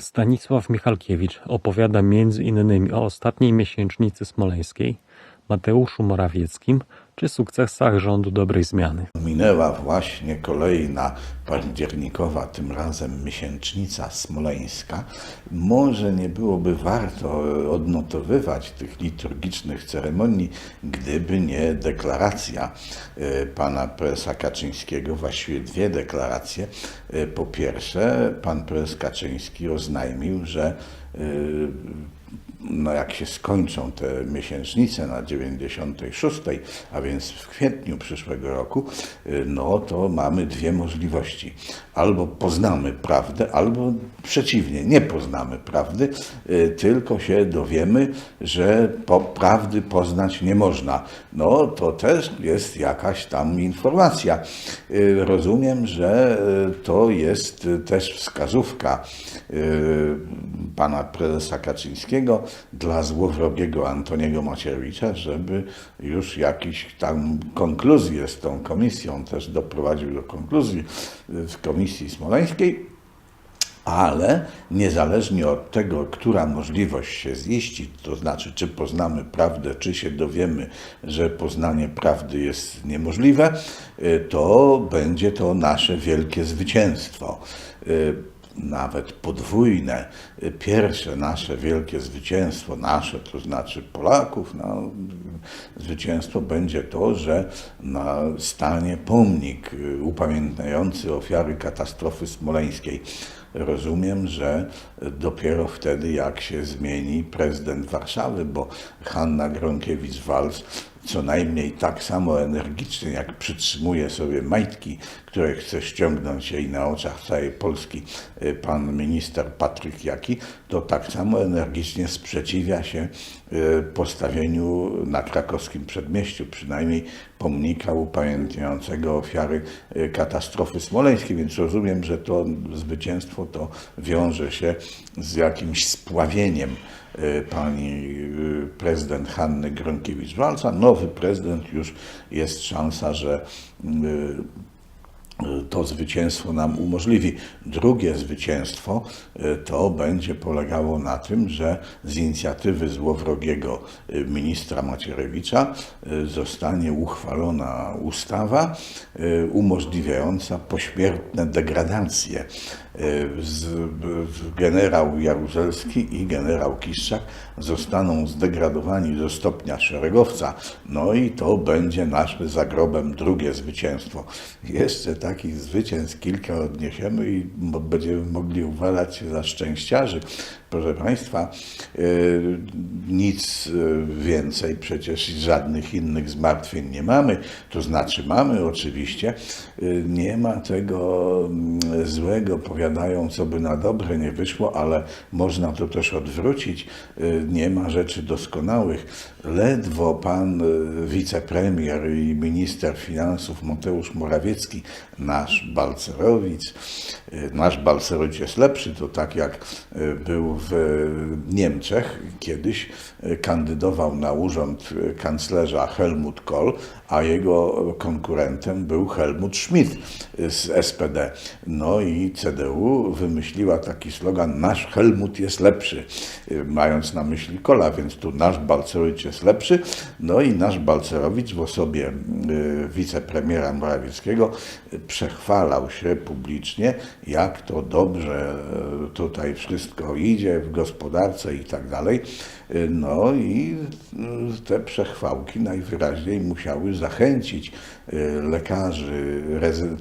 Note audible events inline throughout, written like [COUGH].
Stanisław Michalkiewicz opowiada między innymi o ostatniej miesięcznicy smoleńskiej, Mateuszu Morawieckim czy sukcesach rządu dobrej zmiany. Minęła właśnie kolejna październikowa, tym razem miesięcznica smoleńska. Może nie byłoby warto odnotowywać tych liturgicznych ceremonii, gdyby nie deklaracja e, pana prezesa Kaczyńskiego, właściwie dwie deklaracje. E, Po pierwsze, pan prezes Kaczyński oznajmił, że e, no jak się skończą te miesięcznice na 96, a więc w kwietniu przyszłego roku, y, no to mamy dwie możliwości. Albo poznamy prawdę, albo przeciwnie, nie poznamy prawdy, y, tylko się dowiemy, że po prawdy poznać nie można. No to też jest jakaś tam informacja. Y, Rozumiem, że to jest też wskazówka pana prezesa Kaczyńskiego dla złowrogiego Antoniego Macierewicza, żeby już jakiś tam konkluzję z tą komisją też doprowadził do konkluzji y, w komisji smoleńskiej. Ale niezależnie od tego, która możliwość się ziści, to znaczy, czy poznamy prawdę, czy się dowiemy, że poznanie prawdy jest niemożliwe, y, to będzie to nasze wielkie zwycięstwo. Nawet podwójne, y, pierwsze nasze wielkie zwycięstwo, nasze, to znaczy Polaków, no, zwycięstwo będzie to, że na stanie pomnik y, upamiętniający ofiary katastrofy smoleńskiej. Rozumiem, że dopiero wtedy, jak się zmieni prezydent Warszawy, bo Hanna Gronkiewicz-Waltz co najmniej tak samo energicznie, jak przytrzymuje sobie majtki, które chce ściągnąć jej na oczach całej Polski y, pan minister Patryk Jaki, to tak samo energicznie sprzeciwia się y, postawieniu na krakowskim przedmieściu przynajmniej pomnika upamiętniającego ofiary y, katastrofy smoleńskiej, więc rozumiem, że to zwycięstwo to wiąże się z jakimś spławieniem pani y, prezydent Hanny Gronkiewicz-Walca. Nowy prezydent już jest szansa, że y, to zwycięstwo nam umożliwi. Drugie zwycięstwo y, to będzie polegało na tym, że z inicjatywy złowrogiego y, ministra Macierewicza y, zostanie uchwalona ustawa y, umożliwiająca pośmiertne degradacje. Y, z- Generał Jaruzelski i generał Kiszczak zostaną zdegradowani do stopnia szeregowca. No i to będzie naszym zagrobem drugie zwycięstwo. Jeszcze takich zwycięstw kilka odniesiemy i będziemy mogli uważać się za szczęściarzy. Proszę Państwa, y, nic y, więcej przecież żadnych innych zmartwień nie mamy. To znaczy mamy oczywiście, y, nie ma tego mm, złego, powiadają, co by na dobre nie wyszło, ale można to też odwrócić. Nie ma rzeczy doskonałych. Ledwo pan wicepremier i minister finansów Mateusz Morawiecki, nasz Balcerowicz, nasz Balcerowicz jest lepszy, to tak jak był w Niemczech, kiedyś y, kandydował na urząd y, kanclerza Helmut Kohl, a jego konkurentem był Helmut Schmidt y, z SPD. No i CDU wymyśliła taki slogan nasz Helmut jest lepszy, mając na myśli Kohla, więc tu nasz Balcerowicz jest lepszy. No i nasz Balcerowicz w osobie wicepremiera Morawieckiego przechwalał się publicznie, jak to dobrze tutaj wszystko idzie w gospodarce i tak dalej. No i y, te przechwałki najwyraźniej musiały zachęcić y, lekarzy,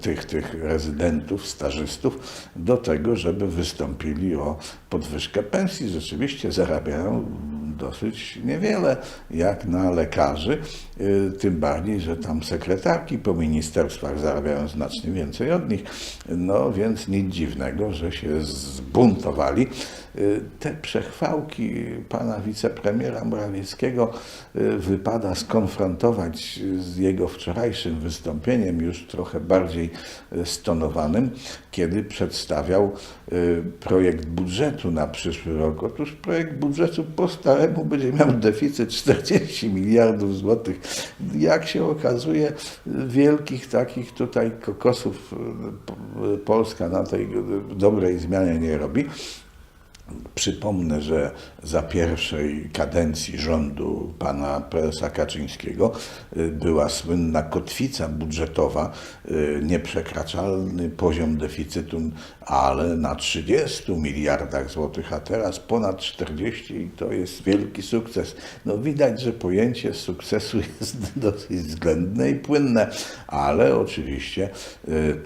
tych, tych rezydentów, stażystów do tego, żeby wystąpili o podwyżkę pensji. Rzeczywiście zarabiają dosyć niewiele jak na lekarzy, y, tym bardziej, że tam sekretarki po ministerstwach zarabiają znacznie więcej od nich. No więc nic dziwnego, że się zbuntowali. Y, Te przechwałki pana wicepremiera Morawieckiego y, wypada skonfrontować z jego wczorajszym wystąpieniem, już trochę bardziej y, stonowanym, kiedy przedstawiał projekt budżetu na przyszły rok. Otóż projekt budżetu po staremu będzie miał deficyt 40 miliardów złotych. Jak się okazuje, wielkich takich tutaj kokosów Polska na tej dobrej zmianie nie robi. Przypomnę, że za pierwszej kadencji rządu pana prezesa Kaczyńskiego y, była słynna kotwica budżetowa, y, nieprzekraczalny poziom deficytu, ale na 30 miliardach złotych, a teraz ponad 40 i to jest wielki sukces. No widać, że pojęcie sukcesu [LAUGHS] jest dosyć względne i płynne, ale oczywiście y,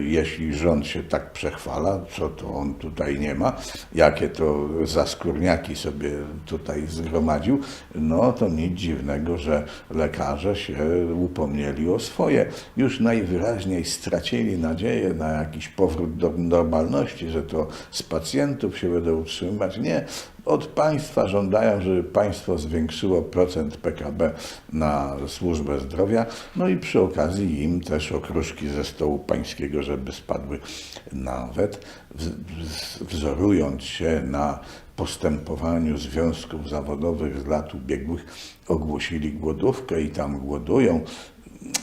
jeśli rząd się tak przechwala, co to on tutaj nie ma, jakie to zaskórniaki sobie tutaj zgromadził, no to nic dziwnego, że lekarze się upomnieli o swoje. Już najwyraźniej stracili nadzieję na jakiś powrót do normalności, że to z pacjentów się będą utrzymywać. Nie, od państwa żądają, żeby państwo zwiększyło procent PKB na służbę zdrowia, no i przy okazji im też okruszki ze stołu pańskiego, żeby spadły nawet, wzorując się na postępowaniu związków zawodowych z lat ubiegłych, ogłosili głodówkę i tam głodują.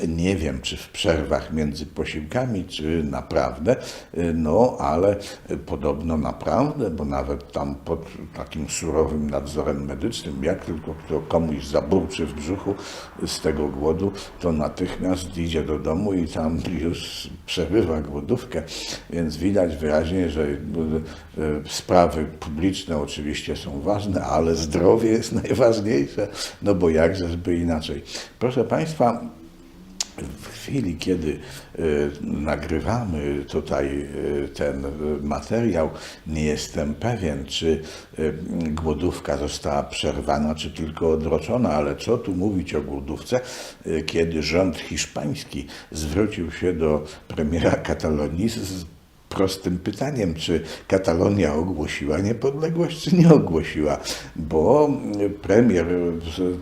Nie wiem, czy w przerwach między posiłkami, czy naprawdę, y, no ale podobno naprawdę, bo nawet tam pod takim surowym nadzorem medycznym, jak tylko kto komuś zaburczy w brzuchu z tego głodu, to natychmiast idzie do domu i tam [LAUGHS] już przebywa głodówkę. Więc widać wyraźnie, że y, y, sprawy publiczne oczywiście są ważne, ale zdrowie jest [LAUGHS] najważniejsze, no bo jakżeżby inaczej. Proszę Państwa, w chwili, kiedy y, nagrywamy tutaj y, ten y, materiał, nie jestem pewien, czy głodówka została przerwana, czy tylko odroczona, ale co tu mówić o głodówce, kiedy rząd hiszpański zwrócił się do premiera Katalonii z prostym pytaniem, czy Katalonia ogłosiła niepodległość, czy nie ogłosiła, bo premier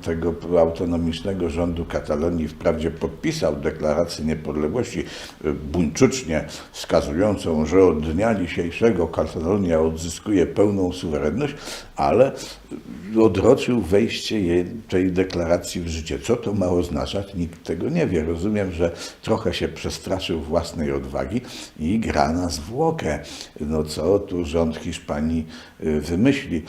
tego autonomicznego rządu Katalonii wprawdzie podpisał deklarację niepodległości buńczucznie wskazującą, że od dnia dzisiejszego Katalonia odzyskuje pełną suwerenność, ale odroczył wejście tej deklaracji w życie. Co to ma oznaczać? Nikt tego nie wie. Rozumiem, że trochę się przestraszył własnej odwagi i gra na zwłokę. No co tu rząd Hiszpanii wymyśli?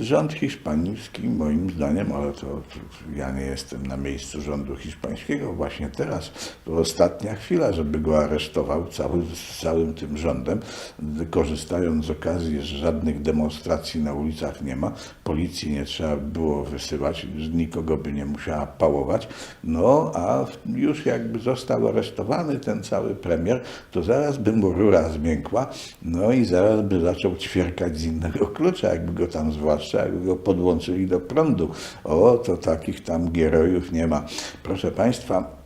Rząd hiszpański moim zdaniem, ale to, to ja nie jestem na miejscu rządu hiszpańskiego, właśnie teraz to ostatnia chwila, żeby go aresztował cały, z całym tym rządem, korzystając z okazji, że żadnych demonstracji na ulicach nie ma, policji nie trzeba było wysyłać, nikogo by nie musiała pałować, no a już jakby został aresztowany ten cały premier, to zaraz by mu rura zmiękła, no i zaraz by zaczął ćwierkać z innego klucza, jakby go tam, zwłaszcza jakby go podłączyli do prądu. O, to takich tam gierojów nie ma. Proszę Państwa,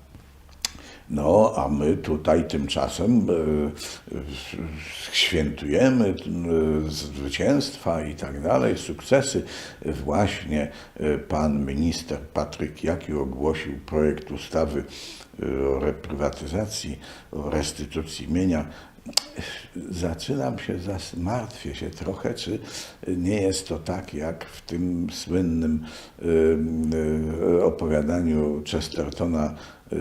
no, a my tutaj tymczasem e, e, świętujemy e, zwycięstwa i tak dalej, sukcesy. Właśnie pan minister Patryk Jaki ogłosił projekt ustawy o reprywatyzacji, o restytucji mienia. Zaczynam się, martwię się trochę, czy nie jest to tak, jak w tym słynnym y, opowiadaniu Chestertona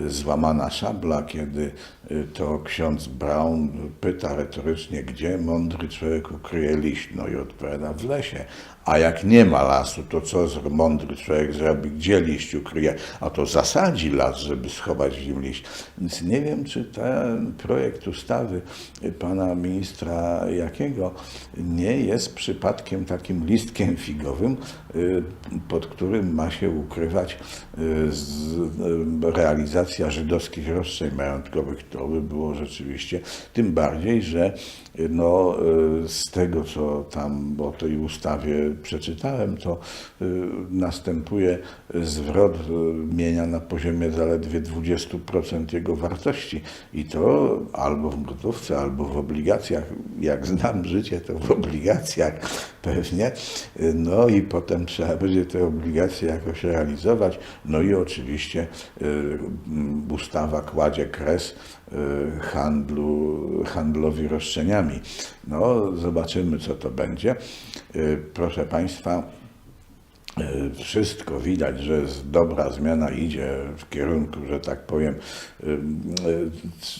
Złamana szabla, kiedy y, to ksiądz Brown pyta retorycznie, gdzie mądry człowiek ukryje liść, no i odpowiada w lesie. A jak nie ma lasu, to co mądry człowiek zrobi? Gdzie liść ukryje? A to zasadzi las, żeby schować w nim liść. Więc nie wiem, czy ten projekt ustawy pana ministra Jakiego nie jest przypadkiem takim listkiem figowym, y, pod którym ma się ukrywać y, żydowskich roszczeń majątkowych. To by było rzeczywiście, tym bardziej, że no, y, z tego, co tam o tej ustawie przeczytałem, to y, następuje zwrot y, mienia na poziomie zaledwie 20% jego wartości i to albo w gotówce, albo w obligacjach. Jak znam życie, to w obligacjach pewnie. No i potem trzeba będzie te obligacje jakoś realizować. No i oczywiście ustawa kładzie kres handlu, handlowi roszczeniami. No, zobaczymy, co to będzie. Y, Proszę Państwa, E, Wszystko widać, że jest dobra zmiana idzie w kierunku, że tak powiem,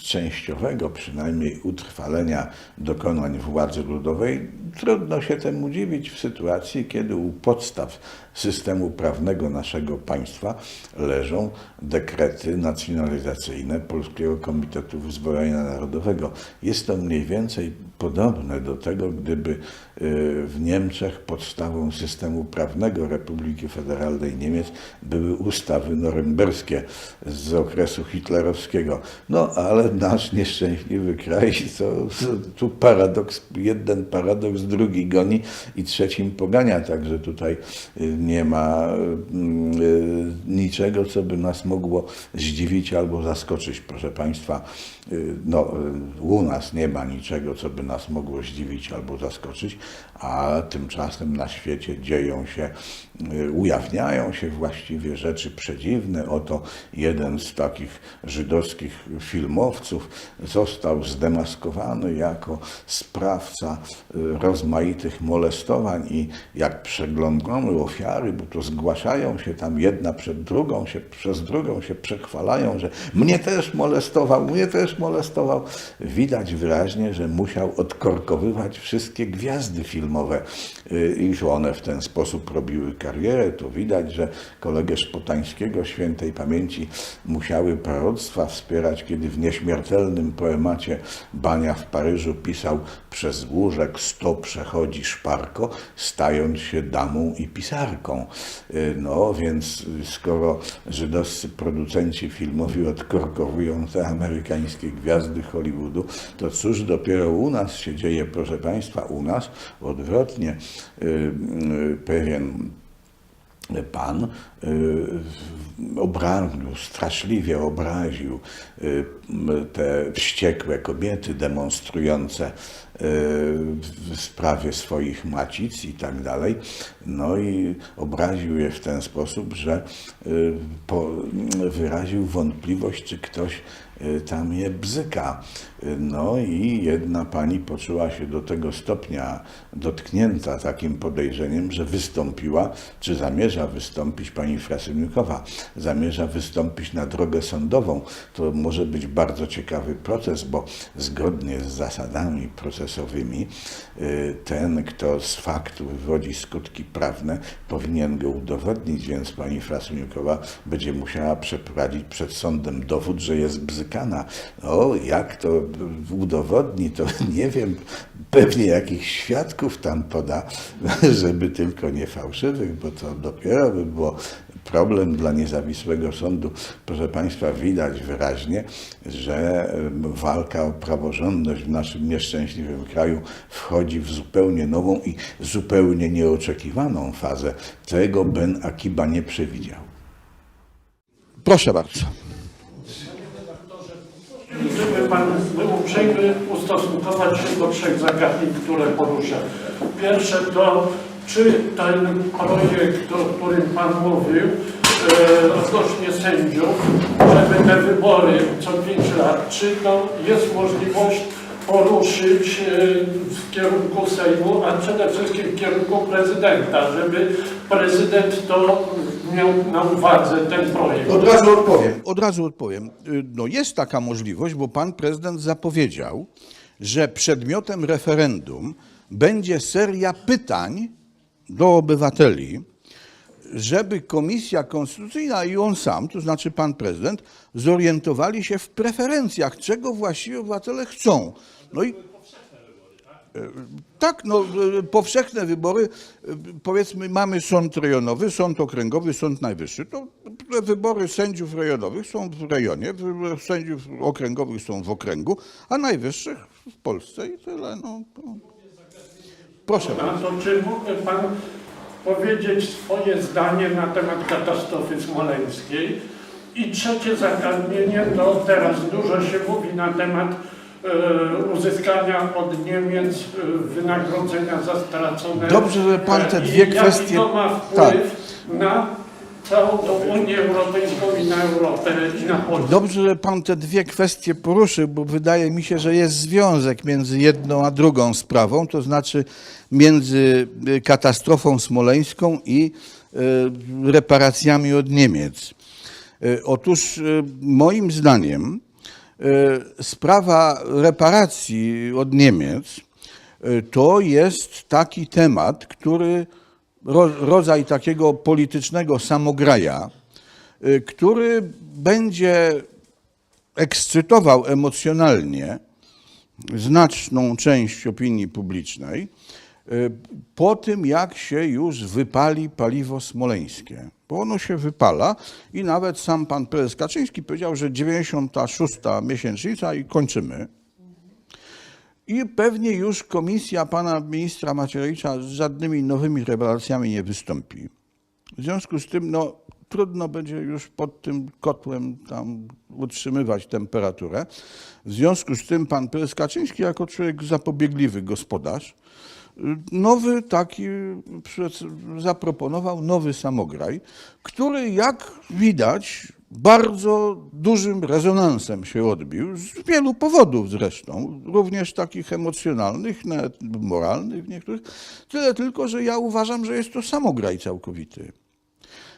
częściowego przynajmniej utrwalenia dokonań władzy ludowej. Trudno się temu dziwić w sytuacji, kiedy u podstaw systemu prawnego naszego państwa leżą dekrety nacjonalizacyjne Polskiego Komitetu Wyzwolenia Narodowego. Jest to mniej więcej podobne do tego, gdyby y, w Niemczech podstawą systemu prawnego Republiki Federalnej Niemiec były ustawy norymberskie z okresu hitlerowskiego. No ale nasz nieszczęśliwy kraj, to, tu paradoks, jeden paradoks drugi goni i trzecim pogania, także tutaj y, nie ma mm, y, niczego, co by nas mogło zdziwić albo zaskoczyć, proszę Państwa. Y, No, y, u nas nie ma niczego, co by nas mogło zdziwić albo zaskoczyć, a tymczasem na świecie dzieją się, ujawniają się właściwie rzeczy przedziwne. Oto jeden z takich żydowskich filmowców został zdemaskowany jako sprawca rozmaitych molestowań i jak przeglądamy ofiary, bo to zgłaszają się tam jedna przed drugą, się, przez drugą się przechwalają, że mnie też molestował, mnie też molestował. Widać wyraźnie, że musiał odkorkowywać wszystkie gwiazdy filmowe y, i że one w ten sposób robiły karierę. To widać, że kolegę Szpotańskiego świętej pamięci musiały proroctwa wspierać, kiedy w nieśmiertelnym poemacie Bania w Paryżu pisał przez łóżek sto przechodzi szparko, stając się damą i pisarką. Y, No więc skoro żydowscy producenci filmowi odkorkowują te amerykańskie gwiazdy Hollywoodu, to cóż dopiero u nas się dzieje, proszę Państwa, u nas odwrotnie. Y, y, Pewien pan y, obraził, straszliwie obraził y, te wściekłe kobiety demonstrujące y, w sprawie swoich macic i tak dalej. No i obraził je w ten sposób, że wyraził wątpliwość, czy ktoś tam je bzyka. No i jedna pani poczuła się do tego stopnia dotknięta takim podejrzeniem, że wystąpiła, czy zamierza wystąpić pani Frasyniukowa, zamierza wystąpić na drogę sądową. To może być bardzo ciekawy proces, bo zgodnie z zasadami procesowymi y, ten, kto z faktu wywodzi skutki prawne, powinien go udowodnić, więc pani Frasyniukowa będzie musiała przeprowadzić przed sądem dowód, że jest bzykana. O, jak to udowodni, to [LAUGHS] nie wiem, pewnie jakichś świadków tam poda, [LAUGHS] żeby tylko nie fałszywych, bo to dopiero by było problem dla niezawisłego sądu. Proszę Państwa, widać wyraźnie, że walka o praworządność w naszym nieszczęśliwym kraju wchodzi w zupełnie nową i zupełnie nieoczekiwaną fazę. Tego Ben Akiba nie przewidział. Proszę bardzo. Pan był uprzejmy ustosunkować się do trzech zagadnień, które porusza. Pierwsze to, czy ten projekt, o którym Pan mówił, e, odnośnie sędziów, żeby te wybory co pięć lat, czy to jest możliwość poruszyć e, w kierunku Sejmu, a przede wszystkim w kierunku prezydenta, żeby prezydent to miał na uwadze ten projekt. Od razu odpowiem. Od razu odpowiem. Y, No jest taka możliwość, bo pan prezydent zapowiedział, że przedmiotem referendum będzie seria pytań do obywateli, żeby Komisja Konstytucyjna i on sam, to znaczy pan prezydent, zorientowali się w preferencjach, czego właściwie obywatele chcą. No i tak, no, y, powszechne wybory, y, powiedzmy, mamy sąd rejonowy, sąd okręgowy, sąd najwyższy. To wybory sędziów rejonowych są w rejonie, sędziów okręgowych są w okręgu, a najwyższych w Polsce i tyle. No. Proszę A bardzo. to czy mógłby Pan powiedzieć swoje zdanie na temat katastrofy smoleńskiej? I trzecie zagadnienie, to teraz dużo się mówi na temat e, uzyskania od Niemiec e, wynagrodzenia za stracone. Dobrze, że pan te e, dwie kwestie- to ma wpływ tak. na całą tą Unię Europejską i na Europę i na Polskę? Dobrze, że pan te dwie kwestie poruszył, bo wydaje mi się, że jest związek między jedną a drugą sprawą, to znaczy między katastrofą smoleńską i reparacjami od Niemiec. E, Otóż e, moim zdaniem e, sprawa reparacji od Niemiec e, to jest taki temat, który ro, rodzaj takiego politycznego samograja, e, który będzie ekscytował emocjonalnie znaczną część opinii publicznej po tym, jak się już wypali paliwo smoleńskie. Bo ono się wypala i nawet sam pan prezes Kaczyński powiedział, że 96. miesięcznica i kończymy. I pewnie już komisja pana ministra Macierewicza z żadnymi nowymi rewelacjami nie wystąpi. W związku z tym, no, trudno będzie już pod tym kotłem tam utrzymywać temperaturę. W związku z tym pan prezes Kaczyński, jako człowiek zapobiegliwy gospodarz, nowy taki zaproponował nowy samograj, który jak widać bardzo dużym rezonansem się odbił, z wielu powodów zresztą, również takich emocjonalnych, nawet moralnych niektórych. Tyle tylko, że ja uważam, że jest to samograj całkowity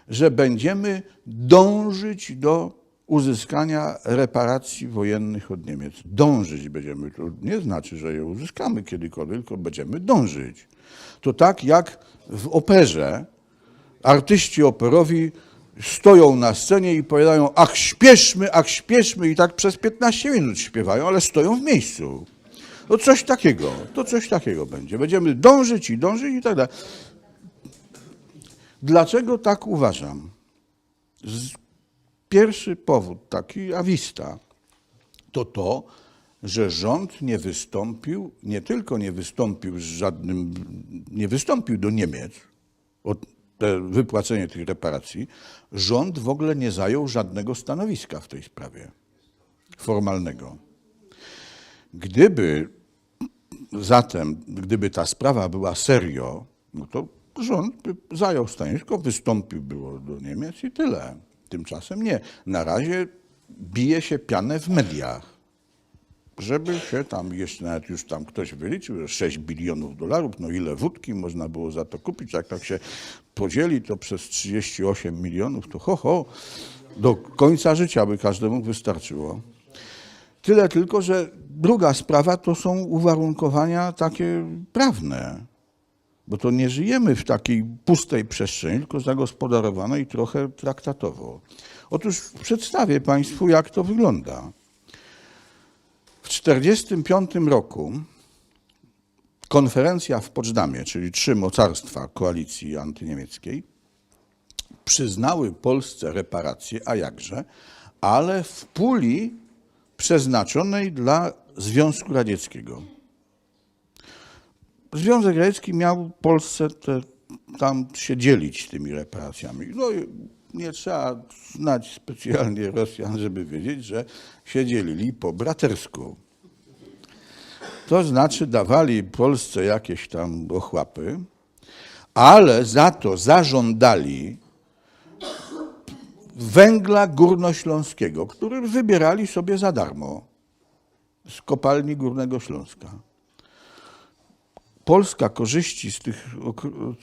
że będziemy dążyć do uzyskania reparacji wojennych od Niemiec. Dążyć będziemy. To nie znaczy, że je uzyskamy kiedykolwiek, tylko będziemy dążyć. To tak jak w operze artyści operowi stoją na scenie i powiadają ach śpieszmy, ach śpieszmy i tak przez 15 minut śpiewają, ale stoją w miejscu. To coś takiego, to coś takiego będzie. Będziemy dążyć i dążyć i tak dalej. Dlaczego tak uważam? Z- Pierwszy powód, taki awista, to to, że rząd nie wystąpił, nie tylko nie wystąpił z żadnym, nie wystąpił do Niemiec o te, wypłacenie tych reparacji, rząd w ogóle nie zajął żadnego stanowiska w tej sprawie formalnego. Gdyby Zatem, gdyby ta sprawa była serio, no to rząd by zajął stanowisko, wystąpił było do Niemiec i tyle. Tymczasem nie. Na razie bije się pianę w mediach. Żeby się tam, jeszcze nawet już tam ktoś wyliczył, że 6 bilionów dolarów, no ile wódki można było za to kupić, jak tak się podzieli to przez 38 milionów, to ho, ho, do końca życia by każdemu wystarczyło. Tyle tylko, że druga sprawa to są uwarunkowania takie prawne. Bo to nie żyjemy w takiej pustej przestrzeni, tylko zagospodarowanej trochę traktatowo. Otóż przedstawię Państwu, jak to wygląda. W 1945 roku konferencja w Poczdamie, czyli trzy mocarstwa koalicji antyniemieckiej, przyznały Polsce reparacje, a jakże, ale w puli przeznaczonej dla Związku Radzieckiego. Związek Radziecki miał Polsce te, tam się dzielić tymi reparacjami. No nie trzeba znać specjalnie Rosjan, żeby wiedzieć, że się dzielili po bratersku. To znaczy dawali Polsce jakieś tam ochłapy, ale za to zażądali węgla górnośląskiego, który wybierali sobie za darmo z kopalni Górnego Śląska. Polska korzyści z tych,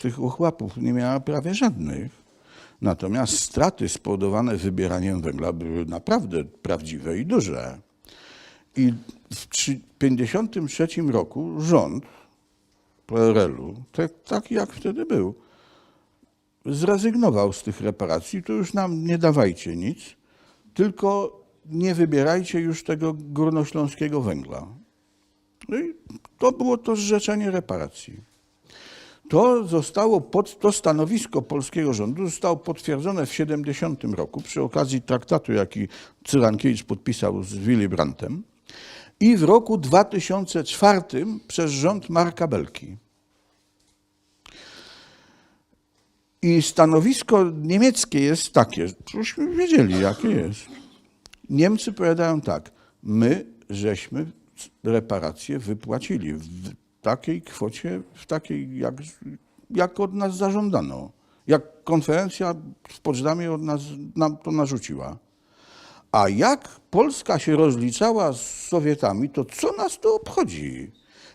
tych ochłapów nie miała prawie żadnych. Natomiast straty spowodowane wybieraniem węgla były naprawdę prawdziwe i duże. I w 1953 roku rząd PRL-u, tak, taki jak wtedy był, zrezygnował z tych reparacji. To już nam nie dawajcie nic, tylko nie wybierajcie już tego górnośląskiego węgla. No i to było to zrzeczenie reparacji. To zostało pod, to stanowisko polskiego rządu zostało potwierdzone w 70 roku przy okazji traktatu, jaki Cyrankiewicz podpisał z Willy Brandtem i w roku 2004 przez rząd Marka Belki. I stanowisko niemieckie jest takie, żebyśmy wiedzieli, jakie jest. Niemcy powiadają tak, my żeśmy reparacje wypłacili w takiej kwocie, w takiej, jak, jak od nas zażądano. Jak konferencja w Poczdamie od nas nam to narzuciła. A jak Polska się rozliczała z Sowietami, to co nas to obchodzi?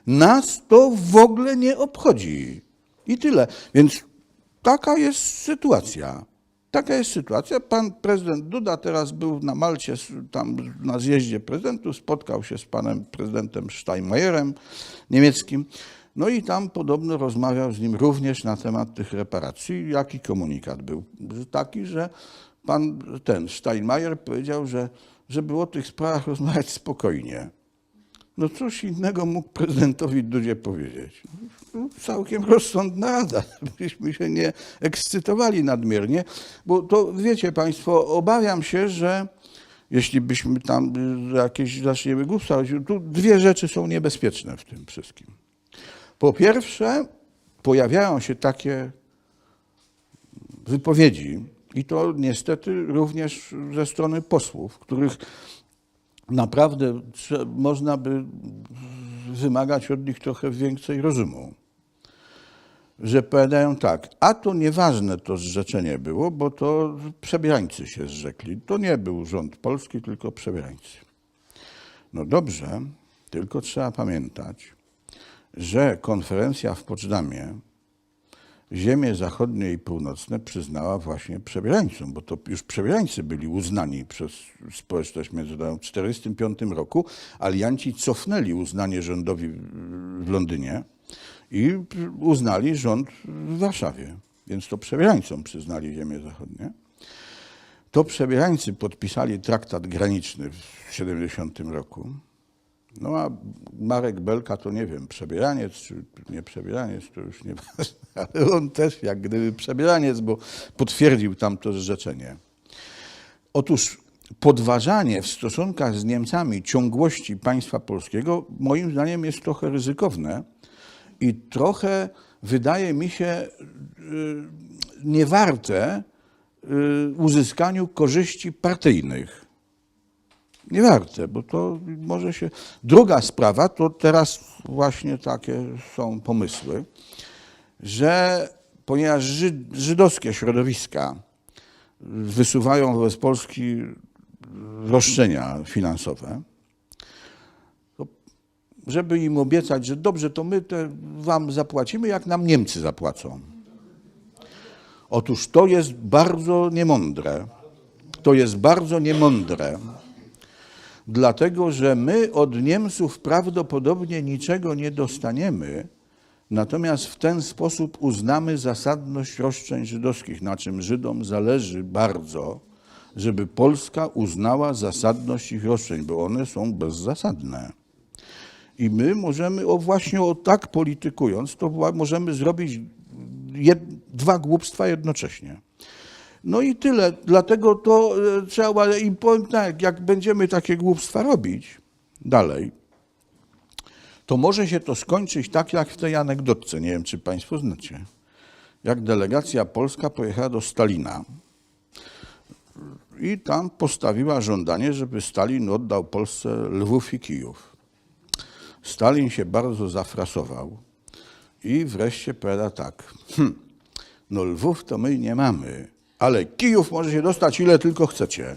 Nas to w ogóle nie obchodzi. I tyle. Więc taka jest sytuacja. Taka jest sytuacja. Pan prezydent Duda teraz był na Malcie, tam na zjeździe prezydentów, spotkał się z panem prezydentem Steinmeierem niemieckim. No i tam podobno rozmawiał z nim również na temat tych reparacji. Jaki komunikat był? Taki, że pan ten Steinmeier powiedział, że żeby o tych sprawach rozmawiać spokojnie. No cóż innego mógł prezydentowi Dudzie powiedzieć? No, całkiem [LAUGHS] rozsądna rada, żebyśmy się nie ekscytowali nadmiernie, bo to wiecie Państwo, obawiam się, że jeśli byśmy tam y, jakieś zaczniemy robić, tu dwie rzeczy są niebezpieczne w tym wszystkim. Po pierwsze, pojawiają się takie wypowiedzi, i to niestety również ze strony posłów, których naprawdę można by wymagać od nich trochę więcej rozumu. Że powiadają tak, a to nieważne to zrzeczenie było, bo to przebierańcy się zrzekli. To nie był rząd polski, tylko przebierańcy. No dobrze, tylko trzeba pamiętać, że konferencja w Poczdamie ziemie zachodnie i północne przyznała właśnie przebierańcom, bo to już przebierańcy byli uznani przez społeczność międzynarodową w 1945 roku. Alianci cofnęli uznanie rządowi w Londynie i uznali rząd w Warszawie. Więc to przebierańcom przyznali ziemię zachodnie. To przebierańcy podpisali traktat graniczny w 1970 roku. No a Marek Belka to nie wiem, przebieraniec czy nie przebieraniec, to już nie [LAUGHS] ale on też jak gdyby przebieraniec, bo potwierdził tam to zrzeczenie. Otóż podważanie w stosunkach z Niemcami ciągłości państwa polskiego moim zdaniem jest trochę ryzykowne i trochę wydaje mi się y, niewarte y, uzyskaniu korzyści partyjnych nie warte, bo to może się. Druga sprawa, to teraz właśnie takie są pomysły, że ponieważ Żyd, żydowskie środowiska wysuwają wobec Polski roszczenia finansowe, żeby im obiecać, że dobrze, to my te wam zapłacimy, jak nam Niemcy zapłacą. Otóż to jest bardzo niemądre. To jest bardzo niemądre dlatego że my od Niemców prawdopodobnie niczego nie dostaniemy, natomiast w ten sposób uznamy zasadność roszczeń żydowskich, na czym Żydom zależy bardzo, żeby Polska uznała zasadność ich roszczeń, bo one są bezzasadne. I my możemy, o właśnie o tak politykując, to możemy zrobić jed, dwa głupstwa jednocześnie. No i tyle. Dlatego to e, trzeba im powiem tak, jak będziemy takie głupstwa robić dalej, to może się to skończyć tak jak w tej anegdotce. Nie wiem, czy Państwo znacie. Jak delegacja polska pojechała do Stalina i tam postawiła żądanie, żeby Stalin oddał Polsce Lwów i Kijów. Stalin się bardzo zafrasował i wreszcie powiada tak. Hm, no Lwów to my nie mamy, ale Kijów może się dostać ile tylko chcecie.